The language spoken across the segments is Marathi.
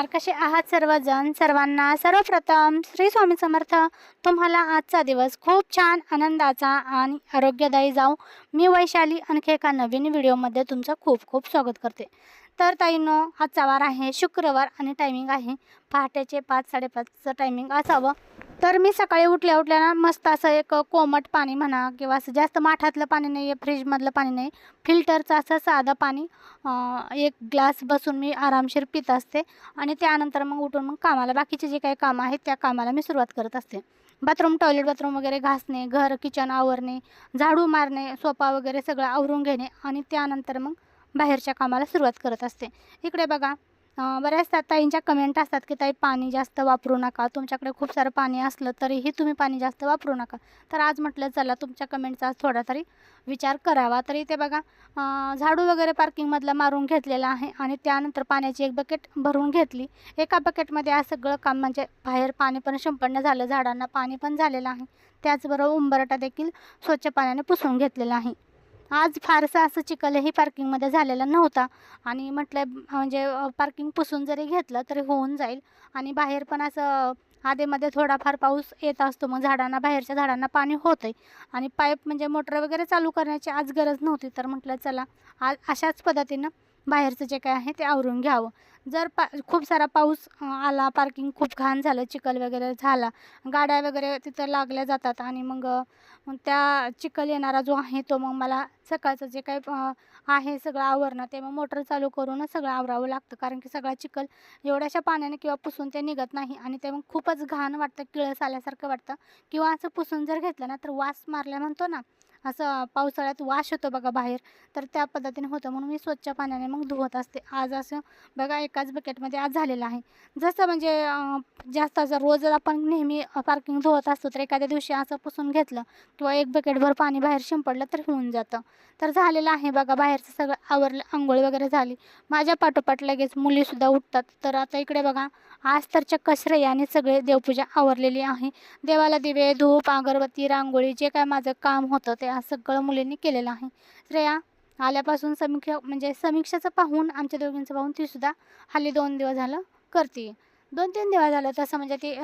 नमस्कार. कसे आहात सर्वजण? सर्वांना सर्वप्रथम श्री स्वामी समर्थ. तुम्हाला आजचा दिवस खूप छान आनंदाचा आणि आरोग्यदायी जाऊ मी वैशाली आणखी एका नवीन व्हिडिओमध्ये तुमचं खूप खूप स्वागत करते. तर ताईनो आजचा वार आहे शुक्रवार आणि टायमिंग आहे पहाटेचे पाच साडेपाचचं टायमिंग असावं. तर मी सकाळी उठल्या उठल्या ना मस्त असं एक कोमट पाणी म्हणा किंवा असं जास्त माठातलं पाणी नाही आहे फ्रीजमधलं पाणी नाही फिल्टरचं असं साधं पाणी एक ग्लास बसून मी आरामशीर पित असते आणि त्यानंतर मग उठून मग कामाला बाकीचे जे काही कामं आहेत त्या कामाला मी सुरुवात करत असते. बाथरूम टॉयलेट बाथरूम वगैरे घासणे घर किचन आवरणे झाडू मारणे सोफा वगैरे सगळं आवरून घेणे आणि त्यानंतर मग बाहेरच्या कामाला सुरुवात करत असते. इकडे बघा अं, बऱ्याचदा ताईंच्या कमेंट असतात की ताई पाणी जास्त वापरू नका. तुमच्याकडे खूप सारं पाणी असलं तरीही तुम्ही पाणी जास्त वापरू नका. तर आज म्हटलं चला तुमच्या कमेंटचा थोडा तरी विचार करावा. तरी ते बघा झाडू वगैरे पार्किंगमधला मारून घेतलेला आहे आणि त्यानंतर पाण्याची एक बकेट भरून घेतली. एका बकेटमध्ये आज सगळं काम म्हणजे बाहेर पाणी पण संपन्न झालं झाडांना पाणी पण झालेलं आहे. त्याचबरोबर उंबरटा देखील स्वच्छ पाण्याने पुसून घेतलेला आहे. आज फारसा असं चिखलही पार्किंगमध्ये झालेला नव्हता. आणि म्हटलं म्हणजे पार्किंग पुसून जरी घेतलं तरी होऊन जाईल. आणि बाहेर पण असं आधेमध्ये थोडाफार पाऊस येत असतो. मग झाडांना बाहेरच्या झाडांना पाणी होत आहे आणि पाईप म्हणजे मोटर वगैरे चालू करण्याची आज गरज नव्हती. तर म्हटलं चला आज अशाच पद्धतीनं बाहेरचं जे काय आहे ते आवरून घ्यावं. जर पा खूप सारा पाऊस आला पार्किंग खूप घाण झालं चिखल वगैरे झाला गाड्या वगैरे तिथं लागल्या जातात आणि मग त्या चिखल येणारा जो आहे तो मग मला सकाळचं जे काही आहे सगळं आवरणं ते मग मोटर चालू करूनच सगळं आवरावं लागतं. कारण की सगळा चिखल एवढ्याशा पाण्याने किंवा पुसून ते निघत नाही आणि ते मग खूपच घाण वाटतं किळस आल्यासारखं वाटतं. किंवा असं पुसून जर घेतलं ना तर वास मारल्या म्हणतो ना असं पावसाळ्यात वास होतो बघा बाहेर तर त्या पद्धतीने होतं. म्हणून मी स्वच्छ पाण्याने मग धुवत असते. आज असं बघा एकाच बकेटमध्ये आज झालेलं आहे. जसं म्हणजे जास्त असं रोज जर आपण नेहमी पार्किंग धुवत असतो तर एखाद्या दिवशी असं पुसून घेतलं किंवा एक बकेटभर पाणी बाहेर शिंपडलं तर होऊन जातं. तर झालेलं आहे बघा बाहेरचं सगळं आवरलं आंघोळ वगैरे झाली. माझ्या पाठोपाठ लगेच मुलीसुद्धा उठतात. तर आता इकडे बघा आज तर चक्क श्रेयाने सगळे देवपूजा आवरलेली आहे. देवाला दिवे धूप अगरबत्ती रांगोळी जे काय माझं काम होतं ते आज सगळं मुलींनी केलेलं आहे. श्रेया आल्यापासून समीक्षा म्हणजे समीक्षाचं पाहून आमच्या दोघींचं पाहून तीसुद्धा हल्ली दोन दिवस झालं करते. दोन तीन दिवस झालं तसं म्हणजे ती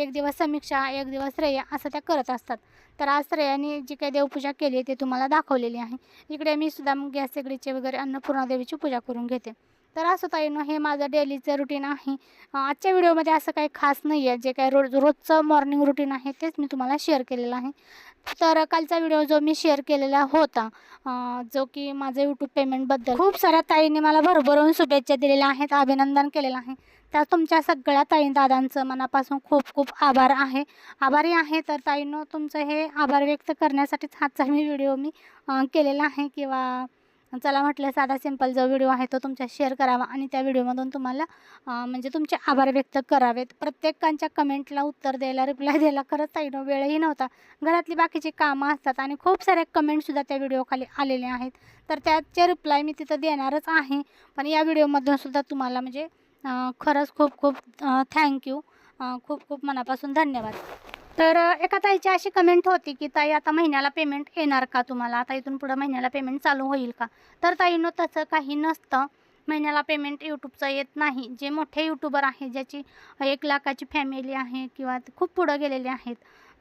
एक दिवस समीक्षा एक दिवस श्रेया असं त्या करत असतात. तर आज श्रेयाने जी काही देवपूजा केली आहे ते तुम्हाला दाखवलेली आहे. इकडे मी सुद्धा मग गॅस शेगडीची वगैरे अन्नपूर्णा देवीची पूजा करून घेते. तर असं ताईनं हे माझं डेलीचं रुटीन आहे. आजच्या व्हिडिओमध्ये असं काही खास नाही आहे जे काही रोज रोजचं मॉर्निंग रुटीन आहे तेच मी तुम्हाला शेअर केलेलं आहे. तर कालचा व्हिडिओ जो मी शेअर केलेला होता जो की माझं यूट्यूब पेमेंटबद्दल खूप साऱ्या ताईंनी मला भरभरून शुभेच्छा दिलेल्या आहेत अभिनंदन केलेलं आहे. त्या तुमच्या सगळ्या ताईंदादांचं मनापासून खूप खूप आभार आहे. आभारी आहे तर ताईंनो तुमचं हे आभार व्यक्त करण्यासाठीच हातचा मी व्हिडिओ मी केलेला आहे. किंवा चला म्हटलं साधा सिंपल जो व्हिडिओ आहे तो तुमच्या शेअर करावा आणि त्या व्हिडिओमधून तुम्हाला म्हणजे तुमचे आभार व्यक्त करावेत. प्रत्येकांच्या कमेंटला उत्तर द्यायला रिप्लाय द्यायला खरंच ताईनं वेळही नव्हता. घरातली बाकीची कामं असतात आणि खूप सारे कमेंटसुद्धा त्या व्हिडिओखाली आलेले आहेत. तर त्याचे रिप्लाय मी तिथं देणारच आहे. पण या व्हिडिओमधून सुद्धा तुम्हाला म्हणजे खरंच खूप खूप थँक्यू खूप खूप मनापासून धन्यवाद. तर एका ताईची अशी कमेंट होती की ताई आता महिन्याला पेमेंट येणार का तुम्हाला? आता इथून पुढं महिन्याला पेमेंट चालू होईल का? तर ताईनं तसं काही नसतं. महिन्याला पेमेंट यूट्यूबचं येत नाही. जे मोठे यूट्यूबर आहे ज्याची एक लाखाची फॅमिली आहे किंवा खूप पुढं गेलेले आहेत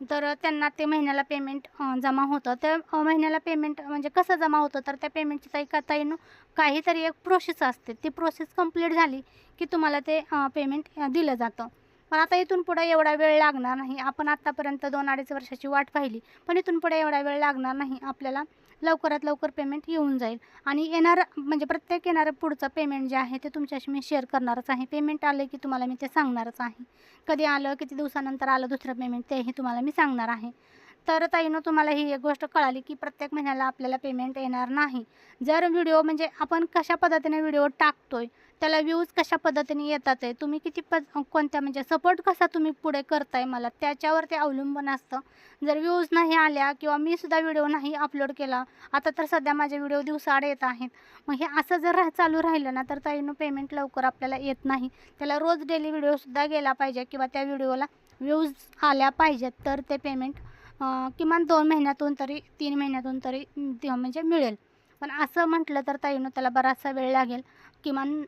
तर त्यांना ते महिन्याला पेमेंट जमा होतं. तर महिन्याला पेमेंट म्हणजे कसं जमा होतं? तर त्या पेमेंटची ताई का ताईनं काहीतरी एक प्रोसेस असते. ती प्रोसेस कंप्लीट झाली की तुम्हाला ते पेमेंट दिलं जातं. पण आता इथून पुढे एवढा वेळ लागणार नाही. आपण आत्तापर्यंत दोन अडीच वर्षाची वाट पाहिली पण इथून पुढे एवढा वेळ लागणार नाही. आपल्याला लवकरात लवकर पेमेंट येऊन जाईल. आणि येणार म्हणजे प्रत्येक येणारं पुढचं पेमेंट जे आहे ते तुमच्याशी मी शेअर करणारच आहे. पेमेंट आलं की तुम्हाला मी ते सांगणारच आहे. कधी आलं किती दिवसानंतर आलं दुसरं पेमेंट तेही तुम्हाला मी सांगणार आहे. तर ताईनं तुम्हाला ही एक गोष्ट कळाली की प्रत्येक महिन्याला आपल्याला पेमेंट येणार नाही. जर व्हिडिओ म्हणजे आपण कशा पद्धतीने व्हिडिओ टाकतोय त्याला व्ह्यूज कशा पद्धतीने येतात आहे? तुम्ही किती प कोणत्या म्हणजे सपोर्ट कसा तुम्ही पुढे करताय मला? त्याच्यावर ते अवलंबून असतं. जर व्ह्यूज नाही आल्या किंवा मी सुद्धा व्हिडिओ नाही अपलोड केला आता तर सध्या माझे व्हिडिओ दिवसाआड येत आहेत. मग हे असं जर रा चालू राहिलं ना तर ताईनं पेमेंट लवकर आपल्याला येत नाही. त्याला रोज डेली व्हिडिओसुद्धा गेला पाहिजे किंवा त्या व्हिडिओला व्ह्यूज आल्या पाहिजेत तर ते पेमेंट किमान दोन महिन्यातून तरी तीन महिन्यातून तरी म्हणजे मिळेल. पण असं म्हटलं तर ताईनं त्याला बराचसा वेळ लागेल. किमान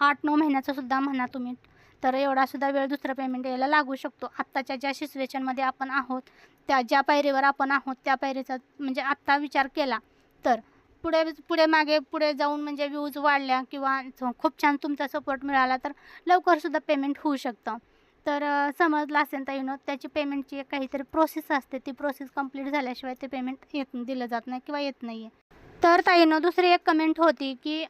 आठ नऊ महिन्याचा सुद्धा म्हणा तुम्ही. तर एवढा सुद्धा वेळ दुसरं पेमेंट यायला लागू शकतो. आत्ताच्या ज्या सिच्युएशनमध्ये आपण आहोत त्या ज्या पायरीवर आपण आहोत त्या पायरीचा म्हणजे आत्ता विचार केला तर पुढे पुढे मागे पुढे जाऊन म्हणजे व्ह्यूज वाढल्या किंवा खूप छान तुमचा सपोर्ट मिळाला तर लवकरसुद्धा पेमेंट होऊ शकतं. तर समजलं असेल तर युनो त्याची पेमेंटची एक काहीतरी प्रोसेस असते. ती प्रोसेस कंप्लीट झाल्याशिवाय ते पेमेंट येत दिलं जात नाही किंवा येत नाही आहे तर ताईनं दुसरी एक कमेंट होती की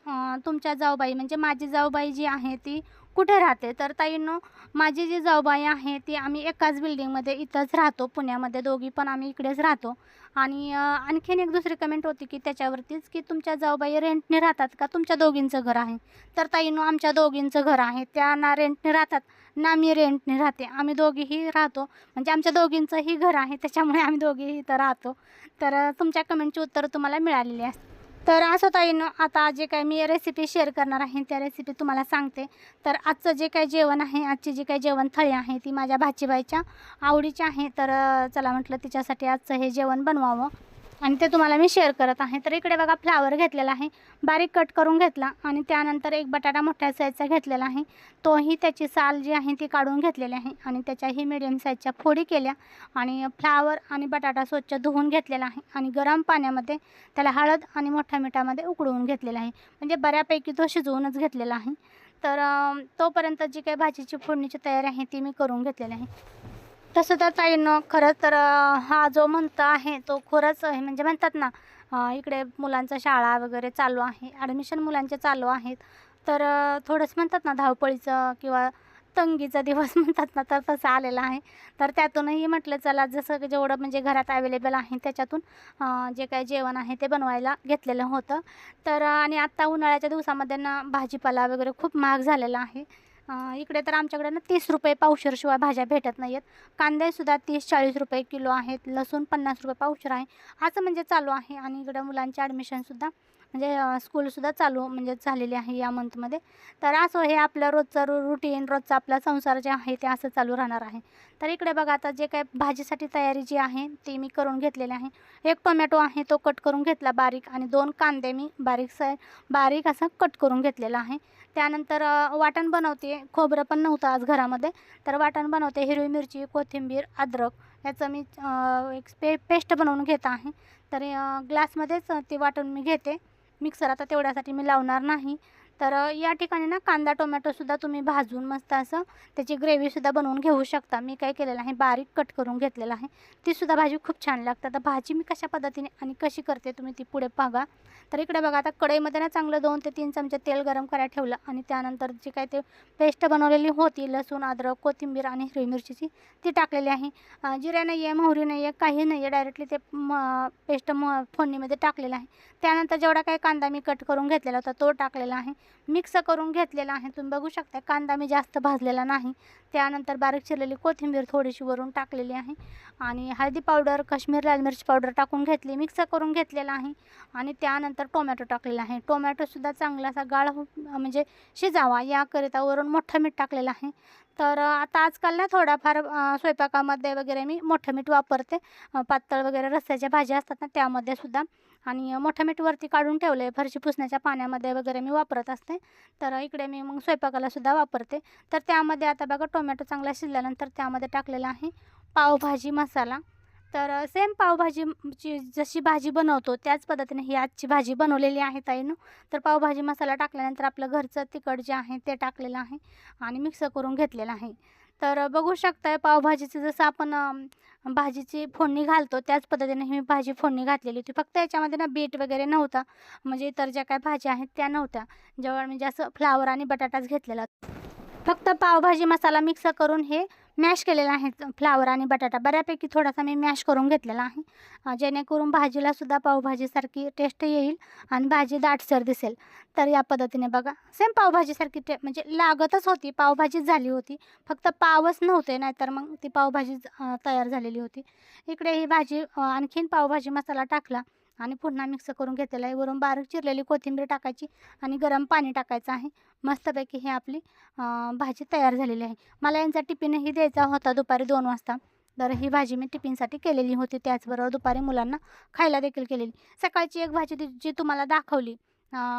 तुमच्या जाऊबाई म्हणजे माझी जाऊबाई जी आहे ती कुठे राहते? तर ताईनो माझी जी जाऊबाई आहे ती आम्ही एकाच बिल्डिंगमध्ये इथंच राहतो पुण्यामध्ये दोघी पण आम्ही इकडेच राहतो. आणि आणखीन एक दुसरी कमेंट होती की त्याच्यावरतीच की तुमच्या जाऊबाई रेंटने राहतात का? तुमच्या दोघींचं घर आहे. तर ताईनो आमच्या दोघींचं घर आहे त्या ना रेंटने राहतात. ना मी रेंटने राहते. आम्ही दोघीही राहतो. म्हणजे आमच्या दोघींचंही घर आहे. त्याच्यामुळे आम्ही दोघीही इथं राहतो. तर तुमच्या कमेंटची उत्तरं तुम्हाला मिळालेली असतात तर असं ताईनं आता जे काय मी रेसिपी शेअर करणार आहे त्या रेसिपी तुम्हाला सांगते. तर आजचं जे काही जेवण आहे आजची जी काही जेवण थळी आहे ती माझ्या भाचीबाईच्या आवडीची आहे. तर चला म्हटलं तिच्यासाठी आजचं हे जेवण बनवावं. आणि ते तुम्हाला मी शेअर करत आहे. तर इकडे बघा फ्लावर घेतलेला आहे. बारीक कट करून घेतला आणि त्यानंतर एक बटाटा मोठ्या साईजचा घेतलेला आहे. तोही त्याची साल जी आहे ती काढून घेतलेली आहे आणि त्याच्याही मिडियम साईजच्या फोडी केल्या आणि फ्लावर आणि बटाटा स्वच्छ धुवून घेतलेला आहे आणि गरम पाण्यामध्ये त्याला हळद आणि मोठ्या मिठामध्ये उकळवून घेतलेला आहे. म्हणजे बऱ्यापैकी तो शिजवूनच घेतलेला आहे. तर तोपर्यंत जी काही भाजीची फोडणीची तयारी आहे ती मी करून घेतलेली आहे. तसं तर ताईनं खरंच तर हा जो म्हणता आहे तो खरंच आहे. म्हणजे म्हणतात ना इकडे मुलांचा शाळा वगैरे चालू आहे ॲडमिशन मुलांचे चालू आहेत. तर थोडंसं म्हणतात ना धावपळीचं किंवा तंगीचा दिवस म्हणतात ना तर तसं आलेला आहे. तर त्यातूनही म्हटलं चला जसं जेवढं म्हणजे घरात अवेलेबल आहे त्याच्यातून जे काही जेवण आहे ते बनवायला घेतलेलं होतं. तर आणि आत्ता उन्हाळ्याच्या दिवसामध्ये ना भाजीपाला वगैरे खूप महाग झालेला आहे. इकडे तर आमच्याकडे ना तीस रुपये पावशरशिवाय भाज्या भेटत नाही आहेत कांदेसुद्धा तीस चाळीस रुपये किलो आहेत लसूण पन्नास रुपये पावशर आहे. असं म्हणजे चालू आहे आणि इकडं मुलांचे ॲडमिशनसुद्धा म्हणजे स्कूलसुद्धा चालू म्हणजे झालेली आहे या मंथमध्ये तर असं हे आपलं रोजचं रु रुटीन रोजचा आपला संसार जे आहे ते असं चालू राहणार आहे. तर इकडे बघा आता जे काय भाजीसाठी तयारी जी आहे ती मी करून घेतलेली आहे. एक टोमॅटो आहे तो कट करून घेतला बारीक आणि दोन कांदे मी बारीक स बारीक असं कट करून घेतलेला आहे. त्यानंतर वाटण बनवते. खोबरं पण नव्हतं आज घरामध्ये. तर वाटण बनवते. हिरवी मिरची कोथिंबीर अद्रक याचं मी एक पे पेस्ट बनवून घेत आहे. तर ग्लासमध्येच ते वाटण मी घेते. मिक्सर आता तेवढ्यासाठी मी लावणार नाही. तर या ठिकाणी ना कांदा टोमॅटोसुद्धा तुम्ही भाजून मस्त असं त्याची ग्रेव्हीसुद्धा बनवून घेऊ शकता. मी काय केलेलं आहे बारीक कट करून घेतलेलं आहे. तीसुद्धा भाजी खूप छान लागते. आता भाजी मी कशा पद्धतीने आणि कशी करते तुम्ही ती पुढे बघा. तर इकडे बघा आता कढईमध्ये ना चांगलं दोन ते तीन चमचे तेल गरम करायला ठेवलं आणि त्यानंतर जी काय ते पेस्ट बनवलेली होती लसूण अद्रक कोथिंबीर आणि हिरवी मिरचीची ती टाकलेली आहे. अं, जिरे नाही आहे मोहरी नाही आहे काही नाही आहे डायरेक्टली ते म पेस्ट म फोडणीमध्ये टाकलेलं आहे. त्यानंतर जेवढा काही कांदा मी कट करून घेतलेला होता तो टाकलेला आहे. मिक्स करून घेतलेला आहे. तुम्ही बघू शकता कांदा मी जास्त भाजलेला नाही. त्यानंतर बारीक चिरलेली कोथिंबीर थोडीशी वरून टाकलेली आहे. आणि हळदी पावडर काश्मीर लाल मिरची पावडर टाकून घेतली मिक्स करून घेतलेला आहे. आणि त्यानंतर टोमॅटो टाकलेला आहे. टोमॅटोसुद्धा चांगला असा गाळ म्हणजे शिजावा याकरिता वरून मोठं मीठ टाकलेलं आहे. तर आता आजकाल ना थोडाफार स्वयंपाकामध्ये वगैरे मी मोठं मीठ वापरते. पातळ वगैरे रस्स्याच्या भाज्या असतात ना त्यामध्ये सुद्धा आणि मोठं मीठ वरती काढून ठेवलं आहे फरशी पुसण्याच्या पाण्यामध्ये वगैरे मी वापरत असते. तर इकडे मी मग स्वयंपाकालासुद्धा वापरते. तर त्यामध्ये आता बघा टोमॅटो चांगला शिजल्यानंतर त्यामध्ये टाकलेला आहे पावभाजी मसाला. तर सेम पावभाजीची जशी भाजी बनवतो त्याच पद्धतीने ही आजची भाजी बनवलेली आहे ताईनं. तर पावभाजी मसाला टाकल्यानंतर आपलं घरचं तिखट जे आहे ते टाकलेलं आहे आणि मिक्स करून घेतलेलं आहे. तर बघू शकताय पावभाजीचं जसं आपण भाजीची फोडणी घालतो त्याच पद्धतीने ही मी भाजी फोडणी घातलेली होती. फक्त याच्यामध्ये ना बीट वगैरे नव्हता. म्हणजे इतर ज्या काय भाज्या आहेत त्या नव्हत्या. जेव्हा म्हणजे असं फ्लावर आणि बटाटाच घेतलेला फक्त पावभाजी मसाला मिक्स करून हे मॅश केलेलं आहे. फ्लावर आणि बटाटा बऱ्यापैकी थोडासा मी मॅश करून घेतलेला आहे. जेणेकरून भाजीलासुद्धा पावभाजीसारखी टेस्ट येईल आणि भाजी दाटसर दिसेल. तर या पद्धतीने बघा सेम पावभाजीसारखी टे म्हणजे लागतच होती पावभाजीच झाली होती. फक्त पावच नव्हते नाहीतर मग ती पावभाजी तयार झालेली होती. इकडे ही भाजी आणखीन पावभाजी मसाला टाकला. आणि पुन्हा मिक्स करून घेतलेला आहे. वरून बारीक चिरलेली कोथिंबीर टाकायची आणि गरम पाणी टाकायचं आहे. मस्तपैकी ही आपली भाजी तयार झालेली आहे. मला यांचा टिफिनही द्यायचा होता दुपारी दोन वाजता. तर ही भाजी मी टिफिनसाठी केलेली होती. त्याचबरोबर दुपारी मुलांना खायला देखील केलेली. सकाळची एक भाजी जी तुम्हाला दाखवली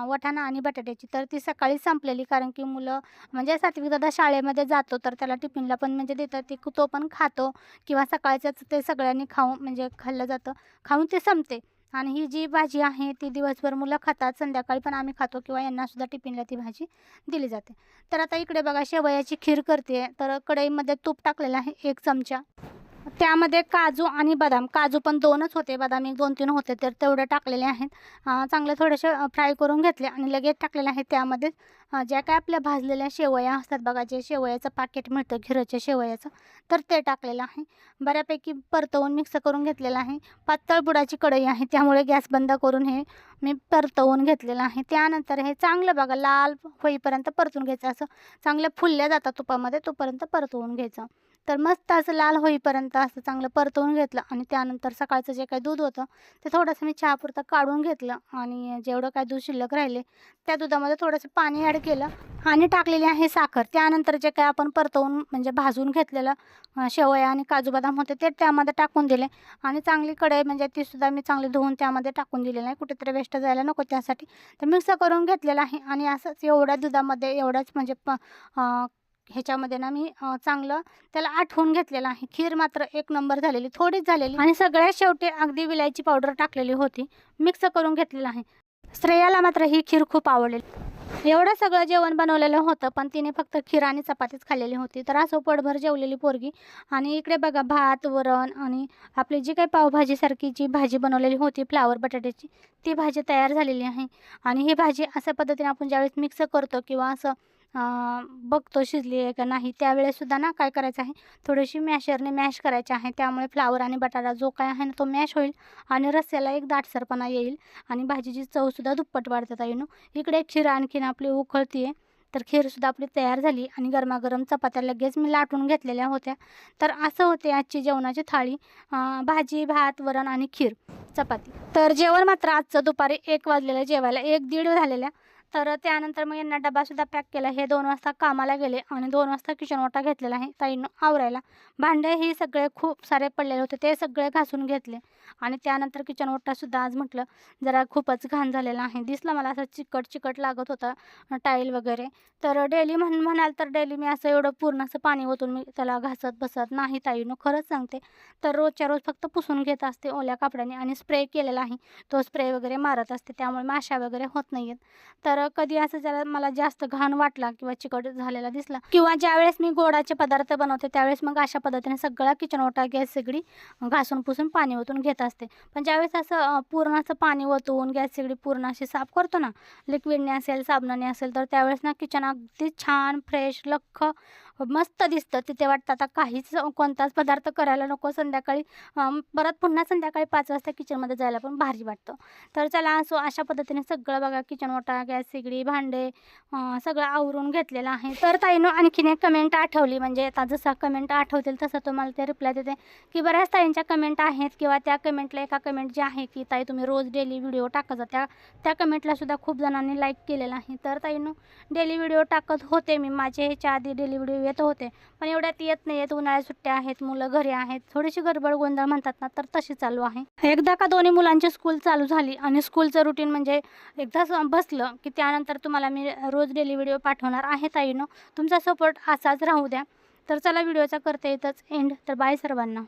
वटाणा आणि बटाट्याची तर ती सकाळी संपलेली. कारण की मुलं म्हणजे सात्विक दादा शाळेमध्ये जातो तर त्याला टिफिनला पण म्हणजे देतात. ती तो पण खातो किंवा सकाळच्याच ते सगळ्यांनी खाऊन म्हणजे खाल्लं जातं. खाऊन ते संपते. आणि ही जी भाजी आहे ती दिवसभर मुलं खातात संध्याकाळी पण आम्ही खातो किंवा यांनासुद्धा टिफिनला ती भाजी दिली जाते. तर आता इकडे बघा शेवयाची खीर करते. तर कढईमध्ये तूप टाकलेलं आहे एक चमचा. त्यामध्ये काजू आणि बदाम. काजू पण दोनच होते. बदाम एक दोन तीन होते तर तेवढे टाकलेले आहेत. चांगले थोडेसे फ्राय करून घेतले आणि लगेच टाकलेले आहेत त्यामध्ये. ज्या काय आपल्या भाजलेल्या शेवया असतात बघा जे शेवयाचं पाकिट मिळतं घिरच्या शेवयाचं तर ते टाकलेलं आहे. बऱ्यापैकी परतवून मिक्स करून घेतलेलं आहे. पातळ बुडाची कढई आहे त्यामुळे गॅस बंद करून हे मी परतवून घेतलेलं आहे. त्यानंतर हे चांगलं बघा लाल होईपर्यंत परतून घ्यायचं. असं चांगलं फुलल्या जातात तुपामध्ये तोपर्यंत परतवून घ्यायचं. तर मस्त असं लाल होईपर्यंत असं चांगलं परतवून घेतलं आणि त्यानंतर सकाळचं जे काही दूध होतं ते थोडंसं मी चहापुरतं काढून घेतलं आणि जेवढं काय दूध शिल्लक राहिले त्या दुधामध्ये थोडंसं पाणी ॲड केलं आणि टाकलेली आहे साखर. त्यानंतर जे काय आपण परतवून म्हणजे भाजून घेतलेलं शेवया आणि काजू बदाम होते ते त्यामध्ये टाकून दिले आणि चांगली कढई म्हणजे तीसुद्धा मी चांगली धुवून त्यामध्ये टाकून दिलेलं आहे. कुठेतरी वेस्ट जायला नको त्यासाठी. तर मिक्स करून घेतलेलं आहे आणि असंच एवढ्या दुधामध्ये एवढंच म्हणजे प ह्याच्यामध्ये ना मी चांगलं त्याला आठवून घेतलेलं आहे. खीर मात्र एक नंबर झालेली थोडीच झालेली. आणि सगळ्यात शेवटी अगदी विलायची पावडर टाकलेली होती. मिक्स करून घेतलेलं आहे. श्रेयाला मात्र ही खीर खूप आवडलेली एवढं सगळं जेवण बनवलेलं होतं पण तिने फक्त खीर आणि चपातीच खाल्लेली होती. तर असं पोटभर जेवलेली पोरगी. आणि इकडे बघा भात वरण आणि आपली जी काही पावभाजीसारखी जी भाजी बनवलेली होती फ्लावर बटाट्याची ती भाजी तयार झालेली आहे. आणि ही भाजी अशा पद्धतीने आपण ज्यावेळेस मिक्स करतो किंवा असं बघतो शिजली आहे का नाही त्यावेळेससुद्धा ना काय करायचं आहे थोडीशी मॅशरने मॅश करायची आहे त्यामुळे फ्लावर आणि बटाटा जो काय आहे ना तो मॅश होईल आणि रस्स्याला एक दाटसरपणा येईल आणि भाजीची चवसुद्धा दुप्पट वाढतात येणं इकडे खीर आणखीन आपली उखळती आहे तर खीरसुद्धा आपली तयार झाली आणि गरमागरम चपात्या लगेच मी लाटून घेतलेल्या होत्या. तर असं होते आजची जेवणाची थाळी भाजी भात वरण आणि खीर चपाती. तर जेवण मात्र आजचं दुपारी एक वाजलेलं जेवायला एक दीड झालेल्या तर त्यानंतर मग यांना डबासुद्धा पॅक केला. हे दोन वाजता कामाला गेले आणि दोन वाजता किचन वाटा घेतलेला आहे ताईनं आवरायला. भांडे ही सगळे खूप सारे पडलेले होते ते सगळे घासून घेतले. आणि त्यानंतर किचन ओटासुद्धा आज म्हटलं जरा खूपच घाण झालेला आहे. दिसलं मला असं चिकट चिकट लागत होतं टाईल वगैरे. तर डेली म्हण म्हणाल तर डेली मी असं एवढं पूर्ण असं पाणी ओतून मी त्याला घासत बसत नाही ताईनं खरंच सांगते. तर रोजच्या रोज फक्त पुसून घेत असते ओल्या कापडाने आणि स्प्रे केलेला आहे. तो स्प्रे वगैरे मारत असते त्यामुळे माशा वगैरे होत नाही आहेत तर कधी असं जरा मला जास्त घाण वाटला किंवा चिकट झालेला दिसला किंवा ज्यावेळेस मी गोडाचे पदार्थ बनवते त्यावेळेस मग अशा पद्धतीने सगळा किचन ओटा गॅस शेगडी घासून पुसून पाणी ओतून घेत असते. पण ज्यावेळेस असं पूर्ण असं पाणी ओतून गॅस शेगडी पूर्ण अशी साफ करतो ना लिक्विडने असेल साबणाने असेल तर त्यावेळेस ना किचन अगदी छान फ्रेश लख्ख मस्त दिसतं. तिथे वाटतं आता काहीच कोणताच पदार्थ करायला नको. संध्याकाळी परत पुन्हा संध्याकाळी पाच वाजता किचनमध्ये जायला पण भारी वाटतं. तर चला असो अशा पद्धतीने सगळं बघा. किचन ओटा गॅस सिगडी भांडे सगळं आवरून घेतलेलं आहे. तर ताईनं आणखीन एक कमेंट आठवली. म्हणजे आता जसा कमेंट आठवतील तसं तुम्हाला ते रिप्लाय देते. की बऱ्याच ताईंच्या कमेंट आहेत किंवा त्या कमेंटला एका कमेंट जी आहे की ताई तुम्ही रोज डेली व्हिडिओ टाकत जा. त्या त्या कमेंटला सुद्धा खूप जणांनी लाईक केलेलं आहे. तर ताईनं डेली व्हिडिओ टाकत होते मी. माझे ह्याच्या आधी डेली व्हिडिओ येत होते. पण एवढ्यात येत नाही आहेत उन्हाळ्यात सुट्ट्या आहेत मुलं घरी आहेत. थोडीशी गडबड गोंधळ म्हणतात ना तर तशी चालू आहे. एकदा का दोन्ही मुलांची स्कूल चालू झाली आणि स्कूलचं रुटीन म्हणजे एकदा स- बसलं की त्यानंतर तुम्हाला मी रोज डेली व्हिडिओ पाठवणार आहे ताईनं. तुमचा सपोर्ट असाच राहू द्या. तर चला व्हिडिओचा करते येतच एंड तर बाय सर्वांना.